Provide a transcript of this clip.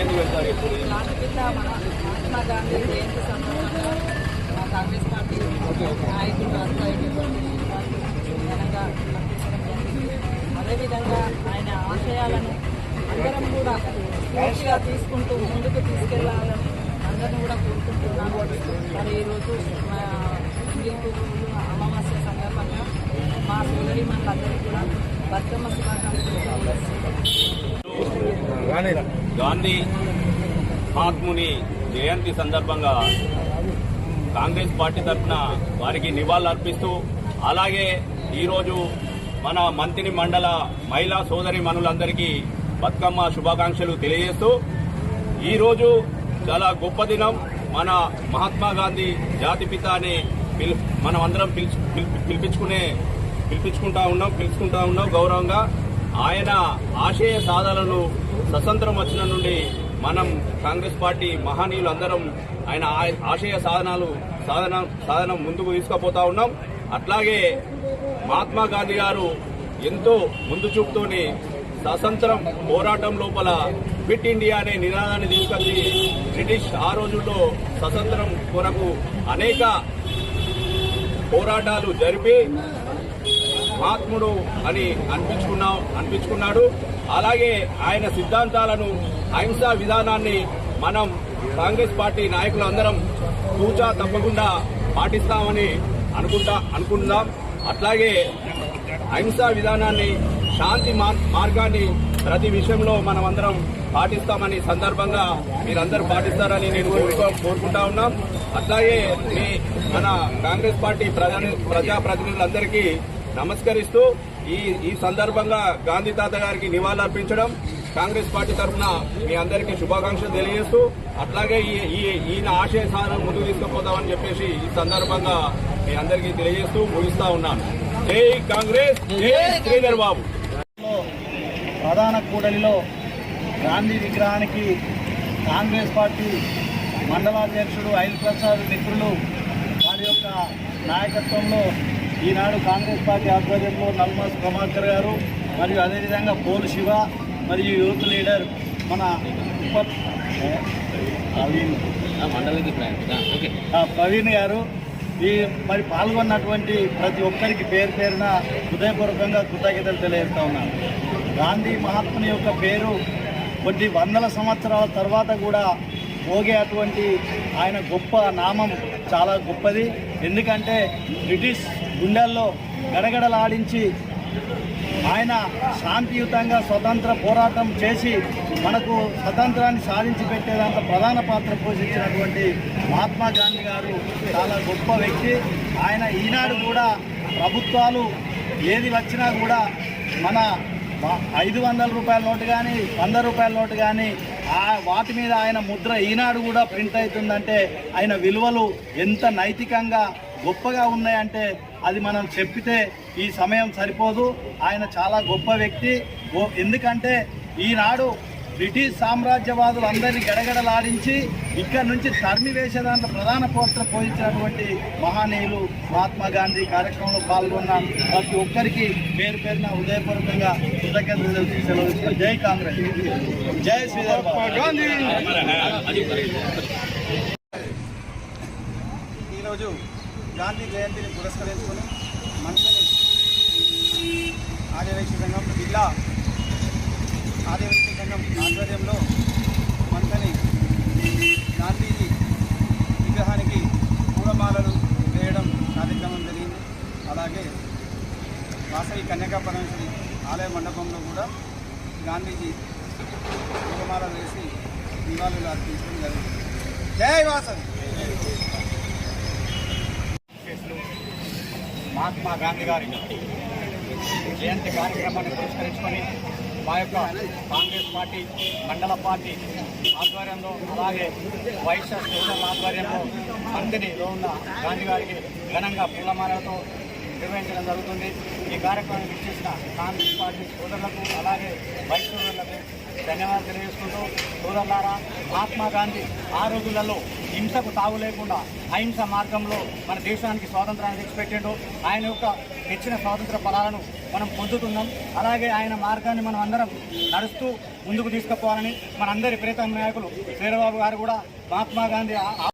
ఎందుకు వెళ్తారు ఎప్పుడు కింద మన మహాత్మా గాంధీ జయంతి సందర్భంగా మా కాంగ్రెస్ పార్టీ నాయకులు అంతా ఘనంగా జరిగింది అదేవిధంగా ఆయన ఆశయాలను అందరం కూడా స్ఫూర్తిగా తీసుకుంటూ ముందుకు తీసుకెళ్ళాలని అందరిని కూడా కోరుకుంటున్నాను మరి ఈరోజు మా అమావాస్య సందర్భంగా మా సోదరి మనందరికీ కూడా బతుకమ్మ శుభాకాంక్షలు గాంధీ మహాత్ముని జయంతి సందర్భంగా కాంగ్రెస్ పార్టీ తరఫున వారికి నివాళులు అర్పిస్తూ అలాగే ఈరోజు మన మంత్రి మండల మహిళా సోదరి మనులందరికీ బతుకమ్మ శుభాకాంక్షలు తెలియజేస్తూ ఈరోజు చాలా గొప్ప దినం. మన మహాత్మా గాంధీ జాతిపిత అని పిలు మనం అందరం పిలుచు పిలిపించుకునే పిలిపించుకుంటా ఉన్నాం పిలుచుకుంటా ఉన్నాం గౌరవంగా. ఆయన ఆశయ సాధనలు స్వతంత్రం వచ్చిన నుండి మనం కాంగ్రెస్ పార్టీ మహనీయులు అందరం ఆయన ఆశయ సాధనాలు సాధన సాధన ముందుకు తీసుకుపోతా ఉన్నాం. అట్లాగే మహాత్మా గాంధీ గారు ఎంతో ముందు చూపుతోని స్వతంత్రం పోరాటం లోపల క్విట్ ఇండియా అనే నినాదాన్ని తీసుకొచ్చి బ్రిటిష్ ఆ రోజుల్లో స్వతంత్రం కొరకు అనేక పోరాటాలు జరిపి మహాత్ముడు అని అనిపించుకున్నా అనిపించుకున్నాడు. అలాగే ఆయన సిద్ధాంతాలను అహింసా విధానాన్ని మనం కాంగ్రెస్ పార్టీ నాయకులందరం తూచా తప్పకుండా పాటిస్తామని అనుకుంటా అనుకుంటున్నాం. అట్లాగే అహింసా విధానాన్ని శాంతి మార్- మార్గాన్ని ప్రతి విషయంలో మనం అందరం పాటిస్తామని సందర్భంగా మీరందరూ పాటిస్తారని నేను కోరుకుంటా ఉన్నాం. అట్లాగే మీ మన కాంగ్రెస్ పార్టీ ప్రజా ప్రజాప్రతినిధులందరికీ నమస్కరిస్తూ ఈ ఈ సందర్భంగా గాంధీ తాత గారికి నివాళులర్పించడం కాంగ్రెస్ పార్టీ తరఫున మీ అందరికీ శుభాకాంక్షలు తెలియజేస్తూ అట్లాగే ఈ ఈ- ఈయన ఆశయ సాధన ముందుకు తీసుకుపోతామని చెప్పేసి ఈ సందర్భంగా మీ అందరికీ తెలియజేస్తూ ముగిస్తా ఉన్నాను. జై కాంగ్రెస్ జై శ్రీధర్ బాబు ప్రధాన కూడలిలో గాంధీ విగ్రహానికి కాంగ్రెస్ పార్టీ మండలాధ్యక్షుడు ఐల్ ప్రసాద్ మిత్రులు వారి యొక్క నాయకత్వంలో ఈనాడు కాంగ్రెస్ పార్టీ ఆధ్వర్యంలో నల్మాస్ ప్రభాకర్ గారు మరియు అదేవిధంగా పోలు శివ మరియు యూత్ లీడర్ మన ప్రవీణ్ గారు ఈ మరి పాల్గొన్నటువంటి ప్రతి ఒక్కరికి పేరు పేరున హృదయపూర్వకంగా కృతజ్ఞతలు తెలియజేస్తా ఉన్నాను. గాంధీ మహాత్ముని యొక్క పేరు కొన్ని వందల సంవత్సరాల తర్వాత కూడా భోగి అటువంటి ఆయన గొప్ప నామం చాలా గొప్పది. ఎందుకంటే బ్రిటిష్ గుండెల్లో గడగడలాడించి ఆయన శాంతియుతంగా స్వతంత్ర పోరాటం చేసి మనకు స్వతంత్రాన్ని సాధించి పెట్టేదాంట్లో ప్రధాన పాత్ర పోషించినటువంటి మహాత్మా గాంధీ గారు చాలా గొప్ప వ్యక్తి. ఆయన ఈనాడు కూడా ప్రభుత్వాలు ఏది వచ్చినా కూడా మన ఐదు వందల రూపాయల నోటు కానీ వంద రూపాయల నోటు కానీ ఆ వాటి మీద ఆయన ముద్ర ఈనాడు కూడా ప్రింట్ అవుతుందంటే ఆయన విలువలు ఎంత నైతికంగా గొప్పగా ఉన్నాయంటే అది మనం చెప్పితే ఈ సమయం సరిపోదు. ఆయన చాలా గొప్ప వ్యక్తి. గో- ఎందుకంటే ఈనాడు బ్రిటిష్ సామ్రాజ్యవాదులు అందరినీ గడగడలాడించి ఇక్కడ నుంచి తరిమి వేసే దాంట్లో ప్రధాన పాత్ర పోషించినటువంటి మహానీయులు మహాత్మా గాంధీ కార్యక్రమంలో పాల్గొన్న ప్రతి ఒక్కరికి పేరు పేరున హృదయపూర్వకంగా కృతజ్ఞతలు సెలవు. జై కాంగ్రెస్. జై గాంధీ. ఈరోజు గాంధీ జయంతిని పురస్కరించుకొని ఆదివాసీ సంఘం జిల్లా ఆదివాసీ సంఘం ఆధ్వర్యంలో మంతని గాంధీజీ విగ్రహానికి పూలమాలలు వేయడం కార్యక్రమం జరిగింది. అలాగే వాసవి కన్యకా పరమేశ్వరి ఆలయ మండపంలో కూడా గాంధీజీ పూలమాలలు వేసి నివాళులు అర్పించడం జరిగింది. జై వాసవి! మహాత్మా గాంధీ గారి జయంతి కార్యక్రమాన్ని పురస్కరించుకొని మా యొక్క కాంగ్రెస్ పార్టీ మండల పార్టీ ఆధ్వర్యంలో అలాగే వైఎస్ఆర్ స్టేషన్ ఆధ్వర్యంలో మంత్రిలో ఉన్న గాంధీ గారికి ఘనంగా పూలమాలతో నిర్వహించడం జరుగుతుంది. ఈ కార్యక్రమాన్ని విచ్చేసిన కాంగ్రెస్ పార్టీ సోదరులకు అలాగే వైస్ సోదరులకు ధన్యవాదాలు తెలియజేసుకుంటూ సోదరులారా మహాత్మా గాంధీ ఆ రోజులలో హింసకు తావు లేకుండా అహింస మార్గంలో మన దేశానికి స్వాతంత్రాన్ని తెచ్చిపెట్టిండు. ఆయన యొక్క తెచ్చిన స్వాతంత్ర ఫలాలను మనం పొందుతున్నాం. అలాగే ఆయన మార్గాన్ని మనం అందరం నడుస్తూ ముందుకు తీసుకుపోవాలని మనందరి ప్రీతం నాయకులు వీరబాబు గారు కూడా మహాత్మా గాంధీ